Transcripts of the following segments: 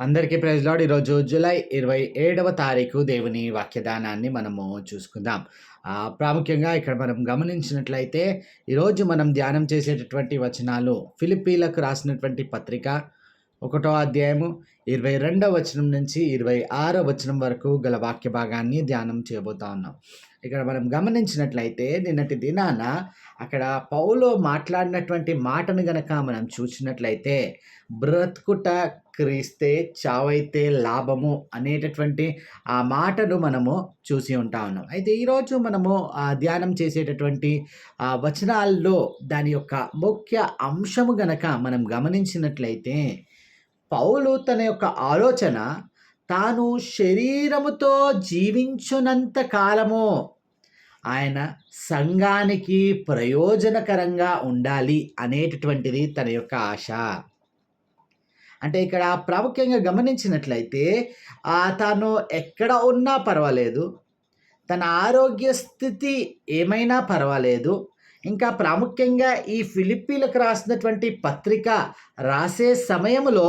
అందరికీ praise lord. ఈరోజు July ఇరవై ఏడవ తారీఖు దేవుని వాక్యదానాన్ని మనము చూసుకుందాం. ప్రాముఖ్యంగా ఇక్కడ మనం గమనించినట్లయితే ఈరోజు మనం ధ్యానం చేసేటటువంటి వచనాలు ఫిలిప్పీలకు రాసినటువంటి పత్రిక ఒకటో అధ్యాయము ఇరవై రెండవ వచనం నుంచి ఇరవై ఆరో వచనం వరకు గల వాక్య భాగాన్ని ధ్యానం చేయబోతా ఉన్నాం. ఇక్కడ మనం గమనించినట్లయితే నిన్నటి దినాన అక్కడ పౌలో మాట్లాడినటువంటి మాటను గనక మనం చూసినట్లయితే బ్రతుకుట క్రీస్తే చావైతే లాభము అనేటటువంటి ఆ మాటను మనము చూసి ఉంటా ఉన్నాం. అయితే ఈరోజు మనము ధ్యానం చేసేటటువంటి ఆ వచనాల్లో దాని యొక్క ముఖ్య అంశము గనక మనం గమనించినట్లయితే పౌలు తన యొక్క ఆలోచన తాను శరీరముతో జీవించునంత కాలము ఆయన సంఘానికి ప్రయోజనకరంగా ఉండాలి అనేటటువంటిది తన యొక్క ఆశ. అంటే ఇక్కడ ప్రాముఖ్యంగా గమనించినట్లయితే తాను ఎక్కడ ఉన్నా పర్వాలేదు. తన ఆరోగ్య స్థితి ఏమైనా పర్వాలేదు. ఇంకా ప్రాముఖ్యంగా ఈ ఫిలిప్పీలకు రాసినటువంటి పత్రిక రాసే సమయంలో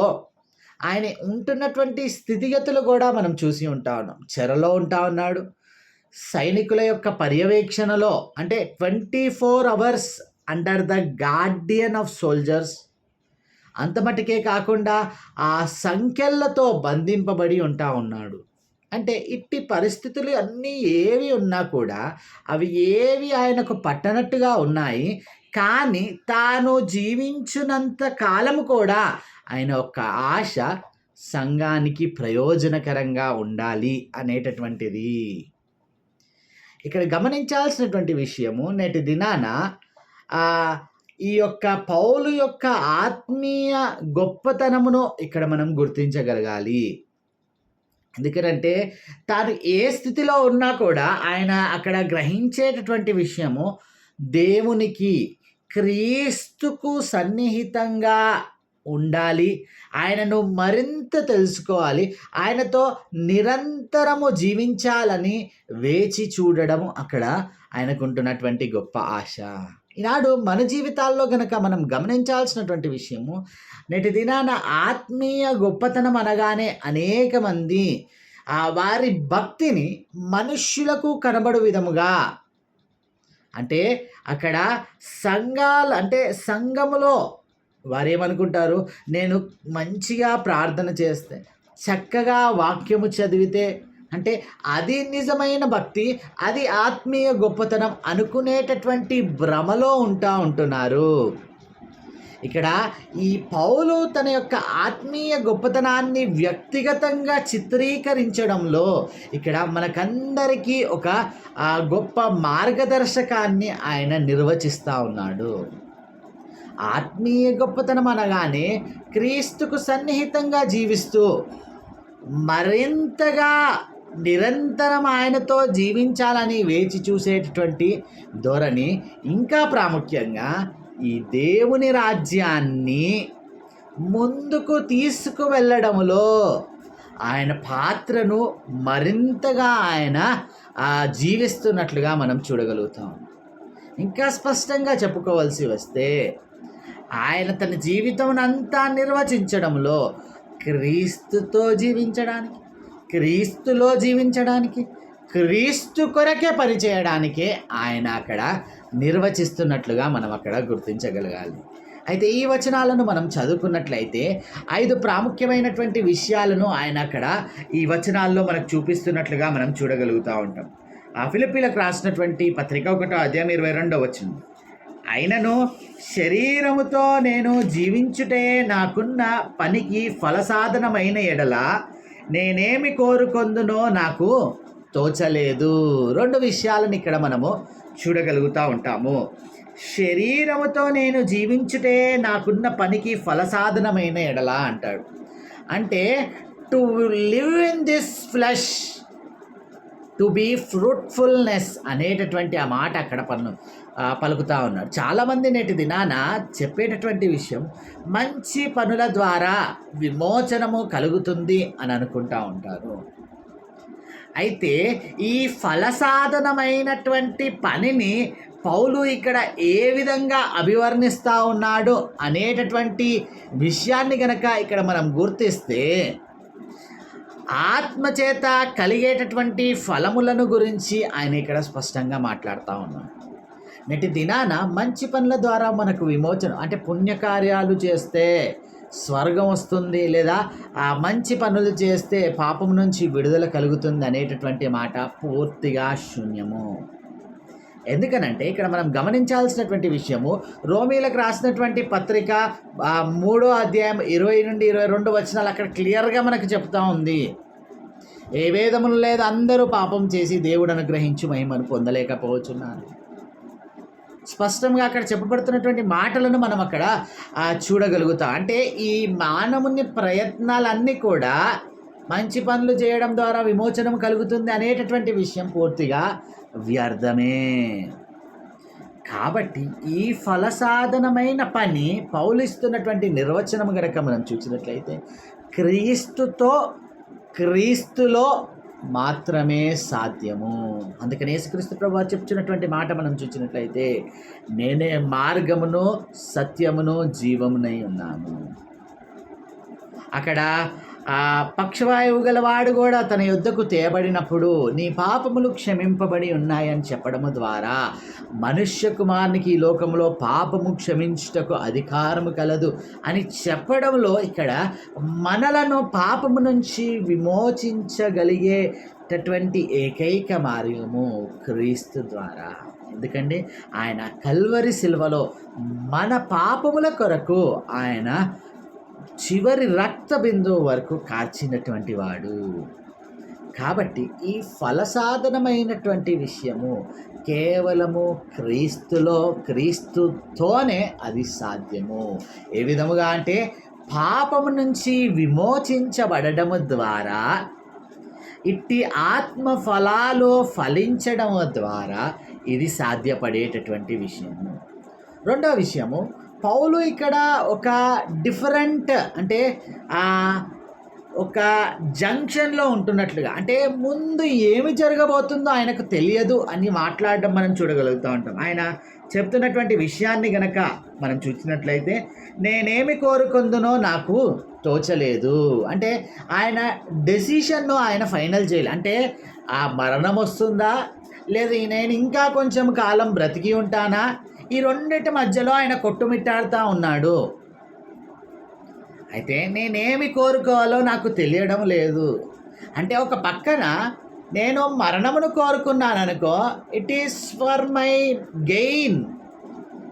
ఆయన ఉంటున్నటువంటి స్థితిగతులు కూడా మనం చూసి ఉంటా ఉన్నాం. చెరలో ఉంటా ఉన్నాడు. సైనికుల యొక్క పర్యవేక్షణలో అంటే twenty four hours under the guardian of soldiers. అంత మటుకే కాకుండా ఆ సంఖ్యలతో బంధింపబడి ఉంటా ఉన్నాడు. అంటే ఇట్టి పరిస్థితులు అన్నీ ఏవి ఉన్నా కూడా అవి ఏవి ఆయనకు పట్టనట్టుగా ఉన్నాయి కానీ తాను జీవించినంత కాలము కూడా ఆయన యొక్క ఆశ సంఘానికి ప్రయోజనకరంగా ఉండాలి అనేటటువంటిది. ఇక్కడ గమనించాల్సినటువంటి విషయము నేటి దినాన ఈ యొక్క పౌలు యొక్క ఆత్మీయ గొప్పతనమును ఇక్కడ మనం గుర్తించగలగాలి. ఎందుకంటే తాను ఏ స్థితిలో ఉన్నా కూడా ఆయన అక్కడ గ్రహించేటటువంటి విషయము దేవునికి క్రీస్తుకు సన్నిహితంగా ఉండాలి. ఆయనను మరింత తెలుసుకోవాలి. ఆయనతో నిరంతరము జీవించాలని వేచి చూడడం అక్కడ ఆయనకుంటున్నటువంటి గొప్ప ఆశ. ఈనాడు మన జీవితాల్లో గనక మనం గమనించాల్సినటువంటి విషయము నేటి దినాన ఆత్మీయ గొప్పతనం అనగానే అనేక మంది ఆ వారి భక్తిని మనుష్యులకు కనబడు విధముగా. అంటే అక్కడ సంఘాలు అంటే సంఘములో వారు ఏమనుకుంటారు నేను మంచిగా ప్రార్థన చేస్తే చక్కగా వాక్యము చదివితే అంటే అది నిజమైన భక్తి అది ఆత్మీయ గొప్పతనం అనుకునేటటువంటి భ్రమలో ఉంటా ఉంటున్నారు. ఇక్కడ ఈ పౌలు తన యొక్క ఆత్మీయ గొప్పతనాన్ని వ్యక్తిగతంగా చిత్రీకరించడంలో ఇక్కడ మనకందరికీ ఒక గొప్ప మార్గదర్శకాన్ని ఆయన నిర్వచిస్తూ ఉన్నాడు. ఆత్మీయ గొప్పతనం అనగానే క్రీస్తుకు సన్నిహితంగా జీవిస్తూ మరింతగా నిరంతరం ఆయనతో జీవించాలని వేచి చూసేటటువంటి ధోరణి ఇంకా ప్రాముఖ్యంగా ఈ దేవుని రాజ్యాన్ని ముందుకు తీసుకువెళ్ళడంలో ఆయన పాత్రను మరింతగా ఆయన జీవిస్తున్నట్లుగా మనం చూడగలుగుతాం. ఇంకా స్పష్టంగా చెప్పుకోవాల్సి వస్తే ఆయన తన జీవితం అంతా నిర్వచించడంలో క్రీస్తుతో జీవించడానికి క్రీస్తులో జీవించడానికి క్రీస్తు కొరకే పనిచేయడానికే ఆయన అక్కడ నిర్వచిస్తున్నట్లుగా మనం అక్కడ గుర్తించగలగాలి. అయితే ఈ వచనాలను మనం చదువుకున్నట్లయితే ఐదు ప్రాముఖ్యమైనటువంటి విషయాలను ఆయన అక్కడ ఈ వచనాల్లో మనకు చూపిస్తున్నట్లుగా మనం చూడగలుగుతూ ఉంటాం. ఆ ఫిలిపీలకు రాసినటువంటి పత్రిక ఒకటో అధ్యాయం ఇరవై రెండో వచ్చింది అయినను శరీరముతో నేను జీవించుటే నాకున్న పనికి ఫలసాధనమైన ఎడల నేనేమి కోరుకొందునో నాకు తోచలేదు. రెండు విషయాలను ఇక్కడ మనము చూడగలుగుతూ ఉంటాము. శరీరముతో నేను జీవించుటే నాకున్న పనికి ఫలసాధనమైన ఎడల అంటాడు. అంటే to live in this flesh to be fruitfulness అనేటటువంటి ఆ మాట అక్కడ పన్ను పలుకుతా ఉన్నాడు. చాలామంది నేటి దినాన చెప్పేటటువంటి విషయం మంచి పనుల ద్వారా విమోచనము కలుగుతుంది అని అనుకుంటా ఉంటారు. అయితే ఈ ఫలసాధనమైనటువంటి పనిని పౌలు ఇక్కడ ఏ విధంగా అభివర్ణిస్తూ ఉన్నాడు అనేటటువంటి విషయాన్ని గనక ఇక్కడ మనం గుర్తిస్తే ఆత్మచేత కలిగేటటువంటి ఫలములను గురించి ఆయన ఇక్కడ స్పష్టంగా మాట్లాడుతూ ఉన్నాడు. నేటి దినాన మంచి పనుల ద్వారా మనకు విమోచన అంటే పుణ్యకార్యాలు చేస్తే స్వర్గం వస్తుంది లేదా ఆ మంచి పనులు చేస్తే పాపం నుంచి విడుదల కలుగుతుంది అనేటటువంటి మాట పూర్తిగా శూన్యము. ఎందుకనంటే ఇక్కడ మనం గమనించాల్సినటువంటి విషయము రోమీలకు రాసినటువంటి పత్రిక మూడో అధ్యాయం ఇరవై నుండి ఇరవై రెండు వచనాలు అక్కడ క్లియర్గా మనకు చెప్తా ఉంది. ఏ వేదములు లేదు అందరూ పాపం చేసి దేవుడు అనుగ్రహించి మహిమను పొందలేకపోతున్నారు స్పష్టంగా అక్కడ చెప్పబడుతున్నటువంటి మాటలను మనం అక్కడ చూడగలుగుతాం. అంటే ఈ మానవుని ప్రయత్నాలన్నీ కూడా మంచి పనులు చేయడం ద్వారా విమోచనం కలుగుతుంది అనేటటువంటి విషయం పూర్తిగా వ్యర్థమే. కాబట్టి ఈ ఫలసాధనమైన పని పౌలిస్తున్నటువంటి నిర్వచనం గనక మనం చూసినట్లయితే క్రీస్తుతో క్రీస్తులో మాత్రమే సాధ్యము. అందుకని యేసుక్రీస్తు ప్రభు చెప్తున్నటువంటి మాట మనం చూసినట్లయితే నేనే మార్గమును సత్యమును జీవమునై ఉన్నాను. అక్కడ ఆ పక్షవాయువు గలవాడు కూడా తన యుద్ధకు తేబడినప్పుడు నీ పాపములు క్షమింపబడి ఉన్నాయని చెప్పడము ద్వారా మనుష్య కుమారునికి ఈ లోకంలో పాపము క్షమించుటకు అధికారము కలదు అని చెప్పడంలో ఇక్కడ మనలను పాపము నుంచి విమోచించగలిగేటటువంటి ఏకైక మార్గము క్రీస్తు ద్వారా. ఎందుకంటే ఆయన కల్వరి శిల్వలో మన పాపముల కొరకు ఆయన చివరి రక్త బిందువు వరకు కాల్చినటువంటి వాడు. కాబట్టి ఈ ఫలసాధనమైనటువంటి విషయము కేవలము క్రీస్తులో క్రీస్తుతోనే అది సాధ్యము. ఏ విధముగా అంటే పాపము నుంచి విమోచించబడము ద్వారా ఇట్టి ఆత్మ ఫలాలు ఫలించడం ద్వారా ఇది సాధ్యపడేటటువంటి విషయము. రెండవ విషయము పౌలు ఇక్కడ ఒక డిఫరెంట్ అంటే ఒక జంక్షన్లో ఉంటున్నట్లుగా అంటే ముందు ఏమి జరగబోతుందో ఆయనకు తెలియదు అని మాట్లాడడం మనం చూడగలుగుతూ ఉంటాం. ఆయన చెప్తున్నటువంటి విషయాన్ని గనక మనం చూసినట్లయితే నేనేమి కోరుకుందునో నాకు తోచలేదు. అంటే ఆయన డెసిషన్ను ఆయన ఫైనల్ చేయాలి. అంటే ఆ మరణం వస్తుందా? లేదు నేను ఇంకా కొంచెం కాలం బ్రతికి ఉంటానా? ఈ రెండింటి మధ్యలో ఆయన కొట్టుమిట్టాడుతూ ఉన్నాడు. అయితే నేనేమి కోరుకోవాలో నాకు తెలియడం లేదు. అంటే ఒక పక్కన నేను మరణమును కోరుకున్నాను అనుకో it is for my gain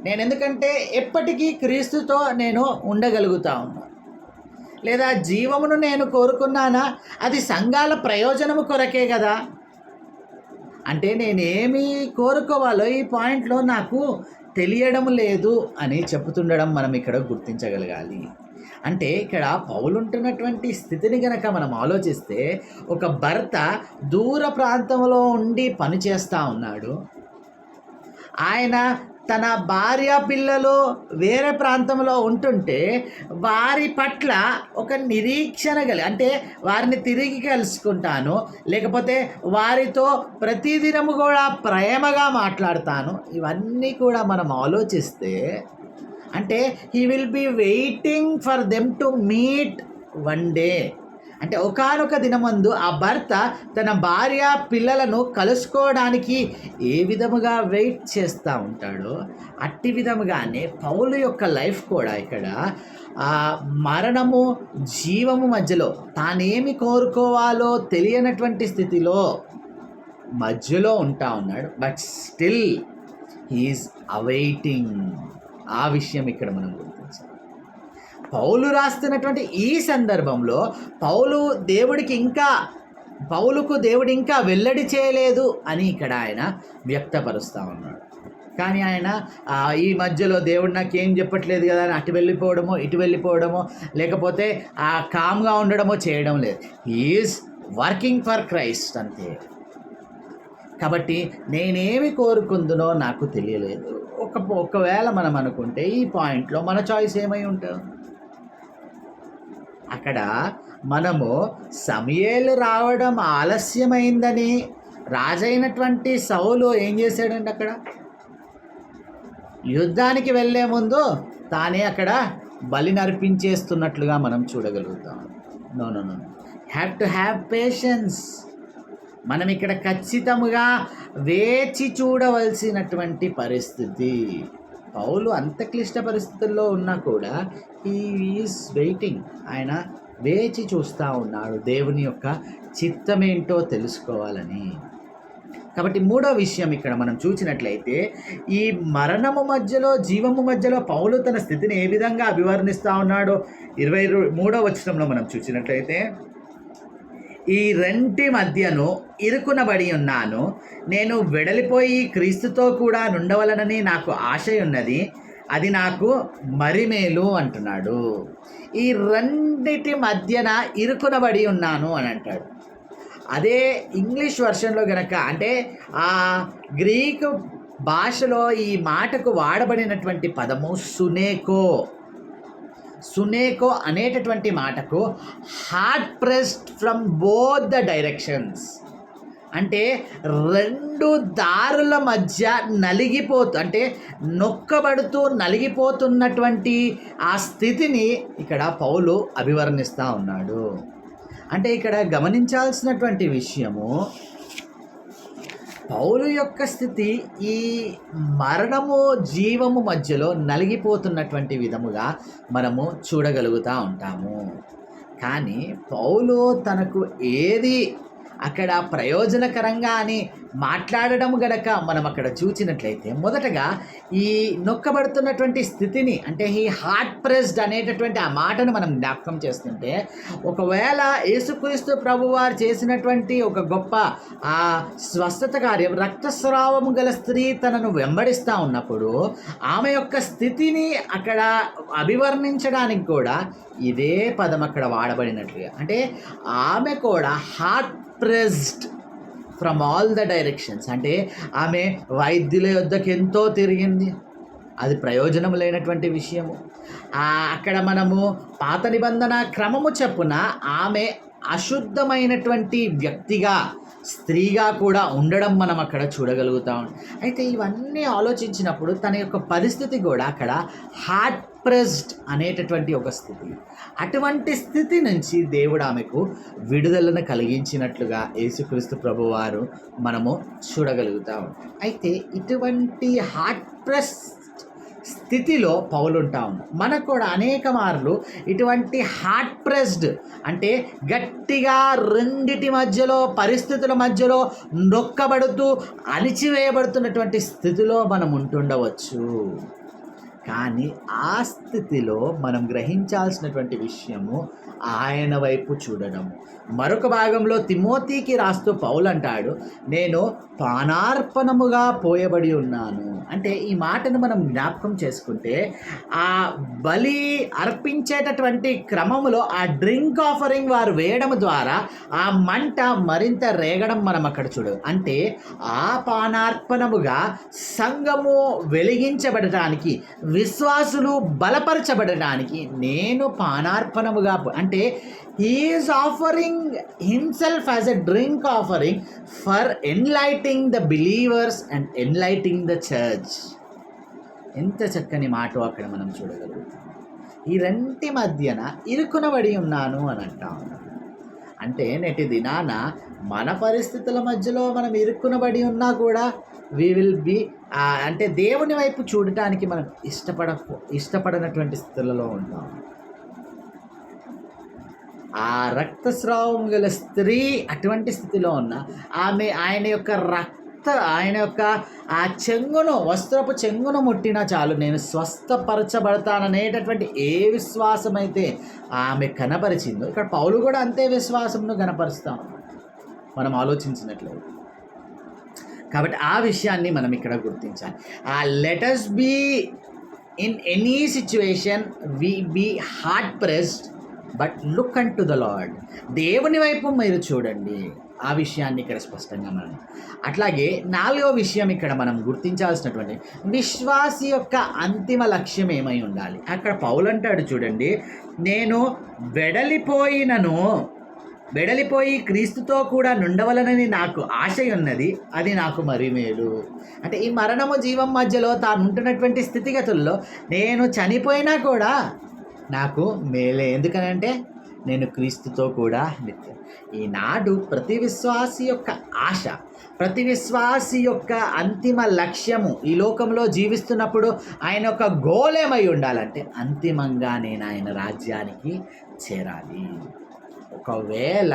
నేను ఎందుకంటే ఎప్పటికీ క్రీస్తుతో నేను ఉండగలుగుతా ఉన్నాను లేదా జీవమును నేను కోరుకున్నానా? అది సంఘాల ప్రయోజనము కొరకే కదా. అంటే నేనేమి కోరుకోవాలో ఈ పాయింట్లో నాకు తెలియడం లేదు అని చెబుతుండడం మనం ఇక్కడ గుర్తించగలగాలి. అంటే ఇక్కడ పౌలుంటున్నటువంటి స్థితిని గనక మనం ఆలోచిస్తే ఒక భర్త దూర ప్రాంతంలో ఉండి పని చేస్తూ ఉన్నాడు. ఆయన తన భార్య పిల్లలు వేరే ప్రాంతంలో ఉంటుంటే వారి పట్ల ఒక నిరీక్షణ గల అంటే వారిని తిరిగి కలుసుకుంటాను లేకపోతే వారితో ప్రతిదినము కూడా ప్రేమగా మాట్లాడతాను. ఇవన్నీ కూడా మనం ఆలోచిస్తే అంటే he will be waiting for them to meet one day అంటే ఒకనొక దినమందు ఆ భర్త తన భార్య పిల్లలను కలుసుకోవడానికి ఏ విధముగా వెయిట్ చేస్తూ ఉంటాడో అట్టి విధముగానే పౌలు యొక్క లైఫ్ కూడా ఇక్కడ ఆ మరణము జీవము మధ్యలో తానేమి కోరుకోవాలో తెలియనటువంటి స్థితిలో మధ్యలో ఉంటా ఉన్నాడు. బట్ స్టిల్ హీఈస్ అవైటింగ్ ఆ విషయం ఇక్కడ మనం పౌలు రాస్తున్నటువంటి ఈ సందర్భంలో పౌలు దేవుడికి ఇంకా పౌలుకు దేవుడు ఇంకా వెల్లడి చేయలేదు అని ఇక్కడ ఆయన వ్యక్తపరుస్తూ ఉన్నాడు. కానీ ఆయన ఈ మధ్యలో దేవుడు నాకేం చెప్పట్లేదు కదా అని అటు వెళ్ళిపోవడమో ఇటు వెళ్ళిపోవడమో లేకపోతే ఆ కామ్గా ఉండడమో చేయడం లేదు. ఈజ్ వర్కింగ్ ఫర్ క్రైస్ట్ అంతే. కాబట్టి నేనేమి కోరుకుందునో నాకు తెలియలేదు. ఒక ఒకవేళ మనం అనుకుంటే ఈ పాయింట్లో మన చాయిస్ ఏమై ఉంటుంది? అక్కడ మనము సమయలు రావడం ఆలస్యమైందని రాజైనటువంటి సౌలు ఏం చేశాడండి అక్కడ? యుద్ధానికి వెళ్ళే ముందు తానే అక్కడ బలి నర్పించేస్తున్నట్లుగా మనం చూడగలుగుతాం. No no no have to have patience మనం ఇక్కడ ఖచ్చితముగా వేచి చూడవలసినటువంటి పరిస్థితి. పౌలు అంత క్లిష్ట పరిస్థితుల్లో ఉన్నా కూడా ఈ ఈజ్ వెయిటింగ్ ఆయన వేచి చూస్తూ ఉన్నాడు దేవుని యొక్క చిత్తమేంటో తెలుసుకోవాలని. కాబట్టి మూడో విషయం ఇక్కడ మనం చూసినట్లయితే ఈ మరణము మధ్యలో జీవము మధ్యలో పౌలు తన స్థితిని ఏ విధంగా అభివర్ణిస్తూ ఉన్నాడో ఇరవై మూడో వచనంలో మనం చూసినట్లయితే ఈ రెంటి మధ్యను ఇరుకునబడి ఉన్నాను. నేను వెడలిపోయి క్రీస్తుతో కూడా నుండవలనని నాకు ఆశయ ఉన్నది అది నాకు మరిమేలు అంటున్నాడు. ఈ రెండిటి మధ్యన ఇరుకునబడి ఉన్నాను అని అంటాడు. అదే ఇంగ్లీష్ వర్షన్లో గనక అంటే ఆ గ్రీక్ భాషలో ఈ మాటకు వాడబడినటువంటి పదము సునేకో. సునేకో అనేటటువంటి మాటకు hard pressed from both the directions అంటే రెండు దారుల మధ్య నలిగిపోతూ అంటే నొక్కబడుతూ నలిగిపోతున్నటువంటి ఆ స్థితిని ఇక్కడ పౌలు అభివర్ణిస్తూ ఉన్నాడు. అంటే ఇక్కడ గమనించాల్సినటువంటి విషయము పౌలు యొక్క స్థితి ఈ మరణము జీవము మధ్యలో నలిగిపోతున్నటువంటి విధముగా మనము చూడగలుగుతూ ఉంటాము. కానీ పౌలు తనకు ఏది అక్కడ ప్రయోజనకరంగా అని మాట్లాడడం గనక మనం అక్కడ చూచినట్లయితే మొదటగా ఈ నొక్కబడుతున్నటువంటి స్థితిని అంటే ఈ హార్ట్ ప్రెస్డ్ అనేటటువంటి ఆ మాటను మనం జ్ఞాపకం చేస్తుంటే ఒకవేళ యేసుక్రీస్తు ప్రభువారు చేసినటువంటి ఒక గొప్ప ఆ స్వస్థత కార్యం రక్తస్రావము గల స్త్రీ తనను వెంబడిస్తూ ఉన్నప్పుడు ఆమె యొక్క స్థితిని అక్కడ అభివర్ణించడానికి కూడా ఇదే పదం అక్కడ వాడబడినట్లుగా అంటే ఆమె కూడా hard pressed from all the directions అంటే ఆమె వైద్యుల యొద్దకు ఎంతో తిరిగింది. అది ప్రయోజనం లేనటువంటి విషయము. అక్కడ మనము పాత నిబంధన క్రమము చెప్పున ఆమె అశుద్ధమైనటువంటి వ్యక్తిగా స్త్రీగా కూడా ఉండడం మనం అక్కడ చూడగలుగుతాం. అయితే ఇవన్నీ ఆలోచించినప్పుడు తన యొక్క పరిస్థితి కూడా అక్కడ హార్ట్ ప్రెస్డ్ అనేటటువంటి ఒక స్థితి. అటువంటి స్థితి నుంచి దేవుడు ఆమెకు విడుదలను కలిగించినట్లుగా యేసుక్రీస్తు ప్రభువారు మనము చూడగలుగుతాం. అయితే ఇటువంటి హార్ట్ ప్రెస్ స్థితిలో పౌలుంటాము మనకు కూడా అనేక మార్లు ఇటువంటి హార్ట్ ప్రెస్డ్ అంటే గట్టిగా రెండిటి మధ్యలో పరిస్థితుల మధ్యలో నొక్కబడుతూ అణిచివేయబడుతున్నటువంటి స్థితిలో మనం ఉంటుండవచ్చు. కానీ ఆ స్థితిలో మనం గ్రహించాల్సినటువంటి విషయము ఆయన వైపు చూడడము మరొక భాగంలో తిమోతికి రాస్తూ పౌలు అంటాడు నేను పానార్పణముగా పోయబడి ఉన్నాను. అంటే ఈ మాటను మనం జ్ఞాపకం చేసుకుంటే ఆ బలి అర్పించేటటువంటి క్రమములో ఆ డ్రింక్ ఆఫరింగ్ వారు వేయడం ద్వారా ఆ మంట మరింత రేగడం మనం అక్కడ చూడు. అంటే ఆ పానార్పణముగా సంఘము వెలిగించబడటానికి విశ్వాసులు బలపరచబడటానికి నేను పానార్పణముగా అంటే is offering himself as a drink offering for enlightening the believers and enlightening the church ఎంత చక్కని మాట అక్కడ మనం చూడగలుగుతాం. ఈ రెంటి మధ్యన ఇరుకునబడి ఉన్నాను అని అంటా. ఉన్నాను అంటే నేటి దినాన మన పరిస్థితుల మధ్యలో మనం ఇరుక్కునబడి ఉన్నా కూడా వీ విల్ బి అంటే దేవుని వైపు చూడటానికి మనం ఇష్టపడ ఇష్టపడనటువంటి స్థితులలో ఉంటాం ఆ రక్తస్రావం గల స్త్రీ అటువంటి స్థితిలో ఉన్న ఆమె ఆయన యొక్క రక్త ఆయన యొక్క ఆ చెంగును వస్త్రపు చెంగును ముట్టినా చాలు నేను స్వస్థపరచబడతాననేటటువంటి ఏ విశ్వాసం అయితే ఆమె కనపరిచిందో ఇక్కడ పౌలు కూడా అంతే విశ్వాసంను కనపరుస్తాం. మనం ఆలోచించినట్లయితే. కాబట్టి ఆ విషయాన్ని మనం ఇక్కడ గుర్తించాలి. ఆ letters be in any situation we be hard pressed but look unto the Lord దేవుని వైపు మీరు చూడండి. ఆ విషయాన్ని ఇక్కడ స్పష్టంగా మనం అట్లాగే నాలుగో విషయం ఇక్కడ మనం గుర్తించాల్సినటువంటి విశ్వాసి యొక్క అంతిమ లక్ష్యం ఏమై ఉండాలి? అక్కడ పౌలంటాడు చూడండి నేను వెడలిపోయినను వెడలిపోయి క్రీస్తుతో కూడా నుండవలనని నాకు ఆశ ఉన్నది అది నాకు మరి మేలు. అంటే ఈ మరణము జీవం మధ్యలో తాను ఉంటున్నటువంటి స్థితిగతుల్లో నేను చనిపోయినా కూడా నాకు మేలే. ఎందుకనంటే నేను క్రీస్తుతో కూడా నిత్యం. ఈనాడు ప్రతి విశ్వాసి యొక్క ఆశ ప్రతి విశ్వాసి యొక్క అంతిమ లక్ష్యము ఈ లోకంలో జీవిస్తున్నప్పుడు ఆయన యొక్క గోలేమై ఉండాలంటే అంతిమంగా నేను ఆయన రాజ్యానికి చేరాలి. ఒకవేళ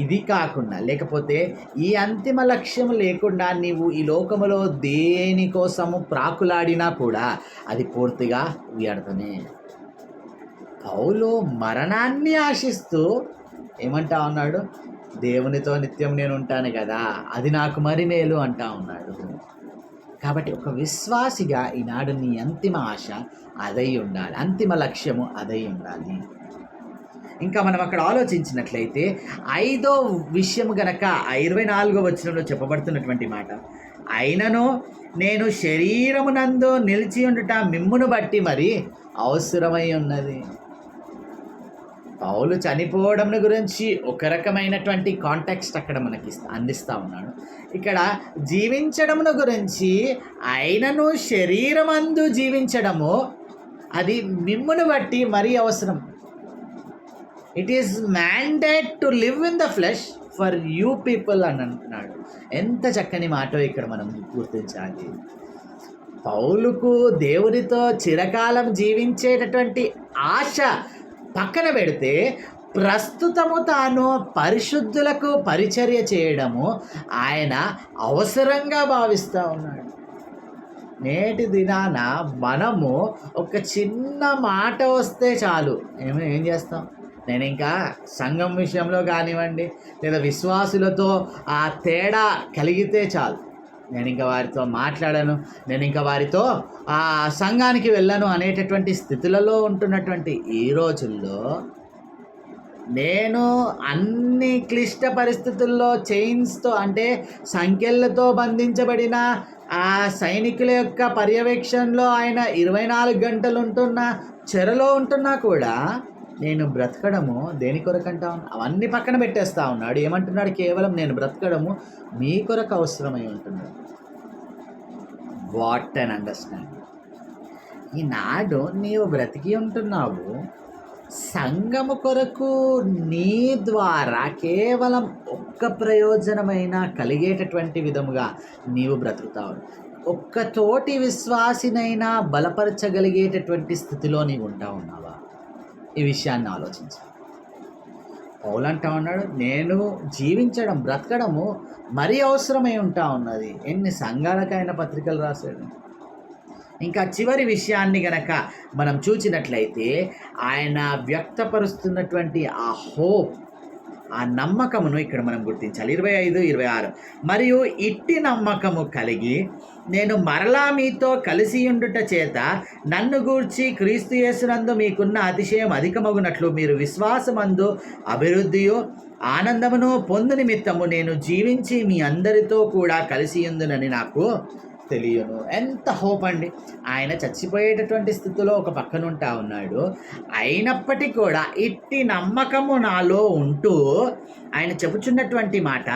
ఇది కాకుండా లేకపోతే ఈ అంతిమ లక్ష్యం లేకుండా నీవు ఈ లోకములో దేనికోసము ప్రాకులాడినా కూడా అది పూర్తిగా వ్యర్థమే. పౌలు మరణాన్ని ఆశిస్తూ ఏమంటా ఉన్నాడు? దేవునితో నిత్యం నేను ఉంటాను కదా అది నాకు మరి మేలు అంటా ఉన్నాడు. కాబట్టి ఒక విశ్వాసిగా ఈనాడు నీ అంతిమ ఆశ అదై ఉండాలి అంతిమ లక్ష్యము అదై ఉండాలి. ఇంకా మనం అక్కడ ఆలోచించినట్లయితే ఐదో విషయం గనక ఇరవై నాలుగో వచనంలో చెప్పబడుతున్నటువంటి మాట అయినను నేను శరీరమునందు నిలిచి ఉండుట మిమ్మును బట్టి మరి అవసరమై ఉన్నది. పౌలు చనిపోవడం గురించి ఒక రకమైనటువంటి కాంటాక్స్ట్ అక్కడ మనకి అందిస్తూ అందిస్తా ఉన్నాడు. ఇక్కడ జీవించడమును గురించి అయినను శరీరమందు జీవించడము అది మిమ్మును బట్టి మరీ అవసరం. It is mandate to live in the flesh for you people అని అంటున్నాడు. ఎంత చక్కని మాట ఇక్కడ మనం గుర్తించాలి. పౌలుకు దేవునితో చిరకాలం జీవించేటటువంటి ఆశ పక్కన పెడితే ప్రస్తుతము తాను పరిశుద్ధులకు పరిచర్య చేయడము ఆయన అవసరంగా భావిస్తూ ఉన్నాడు. నేటి దినాన మనము ఒక చిన్న మాట వస్తే చాలు. ఏమో ఏం చేస్తాం? నేను ఇంకా సంఘం విషయంలో కానివ్వండి లేదా విశ్వాసులతో ఆ తేడా కలిగితే చాలు. నేను ఇంకా వారితో మాట్లాడను నేను ఇంకా వారితో ఆ సంఘానికి వెళ్ళను అనేటటువంటి స్థితులలో ఉంటున్నటువంటి ఈ రోజుల్లో నేను అన్ని క్లిష్ట పరిస్థితుల్లో చైన్స్తో అంటే సంఖ్యలతో బంధించబడిన ఆ సైనికుల యొక్క పర్యవేక్షణలో ఆయన ఇరవై నాలుగు గంటలు ఉంటున్న చెరలో ఉంటున్నా కూడా నేను బ్రతకడము దేని కొరకంటా ఉన్నా అవన్నీ పక్కన పెట్టేస్తా ఉన్నాడు. ఏమంటున్నాడు? కేవలం నేను బ్రతకడము మీ కొరకు అవసరమై ఉంటున్నాడు. వాట్ అండ్ అండర్స్టాండ్ ఈనాడు నీవు బ్రతికి ఉంటున్నావు. సంఘము కొరకు నీ ద్వారా కేవలం ఒక్క ప్రయోజనమైన కలిగేటటువంటి విధముగా నీవు బ్రతుకుతావు ఒక్క తోటి విశ్వాసినైనా బలపరచగలిగేటటువంటి స్థితిలో నీవు ఉంటా ఉన్నావు. ఈ విషయాన్ని ఆలోచించాలి. పౌలంటా ఉన్నాడు నేను జీవించడం బ్రతకడము మరీ అవసరమై ఉంటా ఉన్నది. ఎన్ని సంఘాలకైనా పత్రికలు రాశాడు. ఇంకా చివరి విషయాన్ని గనక మనం చూచినట్లయితే ఆయన వ్యక్తపరుస్తున్నటువంటి ఆ హోప్ ఆ నమ్మకమును ఇక్కడ మనం గుర్తించాలి. ఇరవై ఐదు ఇరవై ఆరు. మరియు ఇట్టి నమ్మకము కలిగి నేను మరలా మీతో కలిసి ఉండుట చేత నన్ను గూర్చి క్రీస్తు యేసునందు మీకున్న అతిశయం అధికమగునట్లు మీరు విశ్వాసమందు అభివృద్ధియు ఆనందమును పొందు నిమిత్తము నేను జీవించి మీ అందరితో కూడా కలిసి ఉందునని నాకు తెలియను. ఎంత హోప్ అండి ఆయన చచ్చిపోయేటటువంటి స్థితిలో ఒక పక్కనుంటా ఉన్నాడు. అయినప్పటికీ కూడా ఇట్టి నమ్మకము నాలో ఉంటూ ఆయన చెబుతున్నటువంటి మాట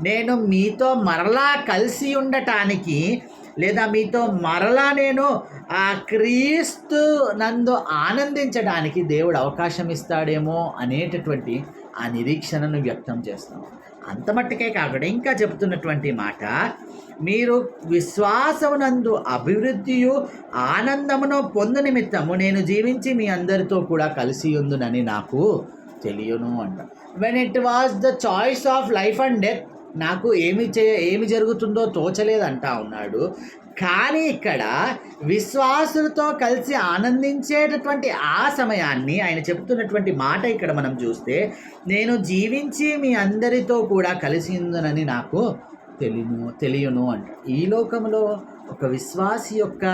నేను మీతో మరలా కలిసి ఉండటానికి లేదా మీతో మరలా నేను ఆ క్రీస్తు నందు ఆనందించడానికి దేవుడు అవకాశం ఇస్తాడేమో అనేటటువంటి ఆ నిరీక్షణను వ్యక్తం చేస్తాం. అంత మట్టుకే కాకుండా ఇంకా చెబుతున్నటువంటి మాట మీరు విశ్వాసమునందు అభివృద్ధియు ఆనందమును పొందు నిమిత్తము నేను జీవించి మీ అందరితో కూడా కలిసి ఉందునని నాకు తెలియను అంట. When it was the choice of life and death నాకు ఏమి చే ఏమి జరుగుతుందో తోచలేదంటా ఉన్నాడు. కానీ ఇక్కడ విశ్వాసులతో కలిసి ఆనందించేటటువంటి ఆ సమయాన్ని ఆయన చెప్తున్నటువంటి మాట ఇక్కడ మనం చూస్తే నేను జీవించి మీ అందరితో కూడా కలిసిందనని నాకు తెలియను తెలియను అంట. ఈ లోకంలో ఒక విశ్వాసి యొక్క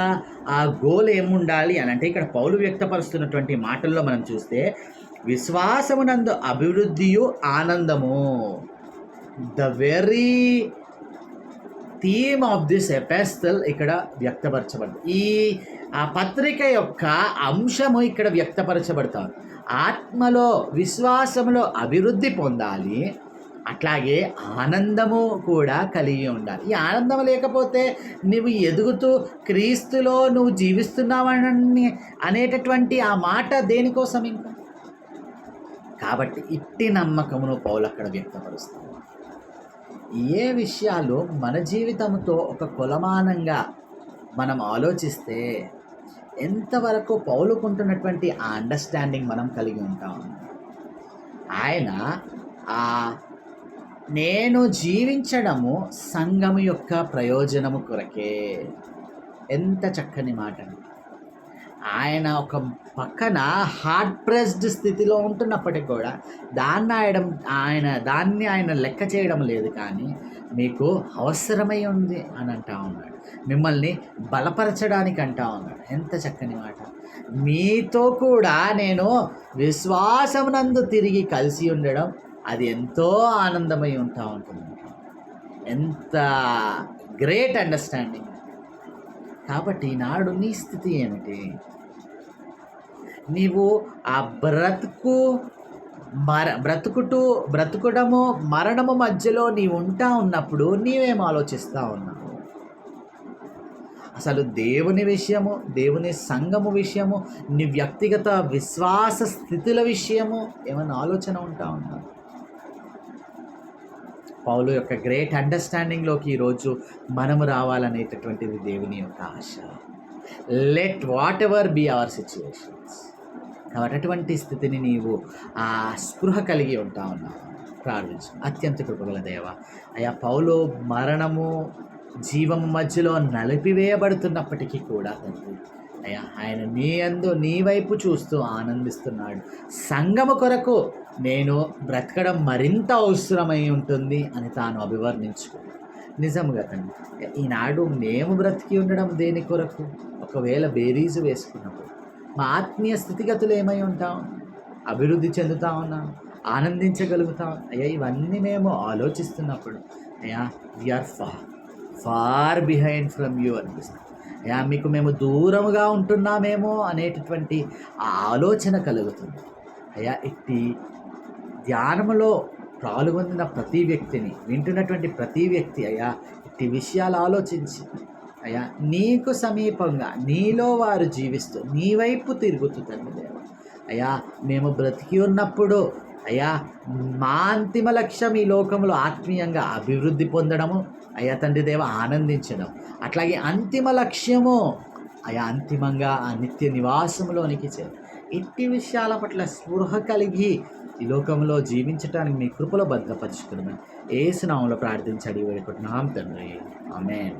ఆ గోల్ ఏముండాలి అని అంటే ఇక్కడ పౌలు వ్యక్తపరుస్తున్నటువంటి మాటల్లో మనం చూస్తే విశ్వాసమునందు అభివృద్ధియు ఆనందము. The very theme of this epistle ఇక్కడ వ్యక్తపరచబడింది ఈ ఆ పత్రిక యొక్క అంశము ఇక్కడ వ్యక్తపరచబడతాం ఆత్మలో విశ్వాసంలో అభివృద్ధి పొందాలి అట్లాగే ఆనందము కూడా కలిగి ఉండాలి. ఈ ఆనందం లేకపోతే నువ్వు ఎదుగుతూ క్రీస్తులో నువ్వు జీవిస్తున్నావని అనేటటువంటి ఆ మాట దేనికోసం ఇంకా? కాబట్టి ఇట్టి నమ్మకమును పౌలు అక్కడ వ్యక్తపరుస్తాడు. ఏ విషయాలు మన జీవితంతో ఒక కొలమానంగా మనం ఆలోచిస్తే ఎంతవరకు పౌలుకుంటున్నటువంటి ఆ అండర్స్టాండింగ్ మనం కలిగి ఉంటాం? ఆయన ఆ నేను జీవించడము సంఘము యొక్క ప్రయోజనము కొరకే. ఎంత చక్కని మాట ఆయన ఒక పక్కన హార్ట్ ప్రెస్డ్ స్థితిలో ఉంటున్నప్పటికీ కూడా దాన్ని ఆయడం ఆయన దాన్ని ఆయన లెక్క చేయడం లేదు కానీ మీకు అవసరమై ఉంది అని అంటా ఉన్నాడు. మిమ్మల్ని బలపరచడానికి అంటా ఉన్నాడు. ఎంత చక్కని మాట. మీతో కూడా నేను విశ్వాసమునందు తిరిగి కలిసి ఉండడం అది ఎంతో ఆనందమై ఉంటా ఉంటుంది. ఎంత గ్రేట్ అండర్స్టాండింగ్. కాబట్టి నాడు నీ స్థితి ఏమిటి? నీవు ఆ బ్రతుకు మర బ్రతుకుటూ బ్రతుకుడము మరణము మధ్యలో నీవు ఉంటా ఉన్నప్పుడు నీవేం ఆలోచిస్తూ ఉన్నావు? అసలు దేవుని విషయము దేవుని సంఘము విషయము నీ వ్యక్తిగత విశ్వాస స్థితుల విషయము ఏమైనా ఆలోచన ఉంటా ఉన్నావు పౌలు యొక్క గ్రేట్ అండర్స్టాండింగ్లోకి ఈరోజు మనము రావాలనేటటువంటిది దేవుని యొక్క ఆశ. Let whatever be our situations కాబట్టి అటువంటి స్థితిని నీవు ఆ స్పృహ కలిగి ఉంటా ఉన్నావు ప్రార్థించు. అత్యంత కృపగల దేవ అయా పౌలు మరణము జీవం మధ్యలో నలిపివేయబడుతున్నప్పటికీ కూడా తండ్రి అయ్యా ఆయన నీ అందు నీ వైపు చూస్తూ ఆనందిస్తున్నాడు. సంగము కొరకు నేను బ్రతకడం మరింత అవసరమై ఉంటుంది అని తాను అభివర్ణించుకున్నాను. నిజంగా తండ్రి ఈనాడు మేము బ్రతికి ఉండడం దేని కొరకు? ఒకవేళ బేరీజు వేసుకున్నప్పుడు మా ఆత్మీయ స్థితిగతులు ఏమై ఉంటాం అభివృద్ధి చెందుతా ఉన్నాం? ఆనందించగలుగుతాం అయ్యా ఇవన్నీ మేము ఆలోచిస్తున్నప్పుడు అయ్యా we are far far behind from you అనిపిస్తుంది. అయ్యా మీకు మేము దూరముగా ఉంటున్నామేమో అనేటటువంటి ఆలోచన కలుగుతుంది. అయ్యా ఇట్టి ధ్యానములో పాల్గొందిన ప్రతి వ్యక్తిని వింటున్నటువంటి ప్రతి వ్యక్తి అయ్యా ఇట్టి విషయాలు ఆలోచించి అయ్యా నీకు సమీపంగా నీలో వారు జీవిస్తూ నీ వైపు తిరుగుతూ తండ్రిదేవ అయ్యా మేము బ్రతికి ఉన్నప్పుడు అయ్యా మా అంతిమ లక్ష్యం ఈ లోకంలో ఆత్మీయంగా అభివృద్ధి పొందడము అయ్యా తండ్రి దేవ ఆనందించడం. అట్లాగే అంతిమ లక్ష్యము అయా అంతిమంగా ఆ నిత్య నివాసంలోనికి చేరు ఇట్టి విషయాల పట్ల స్పృహ కలిగి ఈ లోకంలో జీవించడానికి మీ కృపలో భద్రపరుచుకున్నామని ఏసునామంలో ప్రార్థించడి వేడుకుంటున్నాం తండ్రి. ఆమె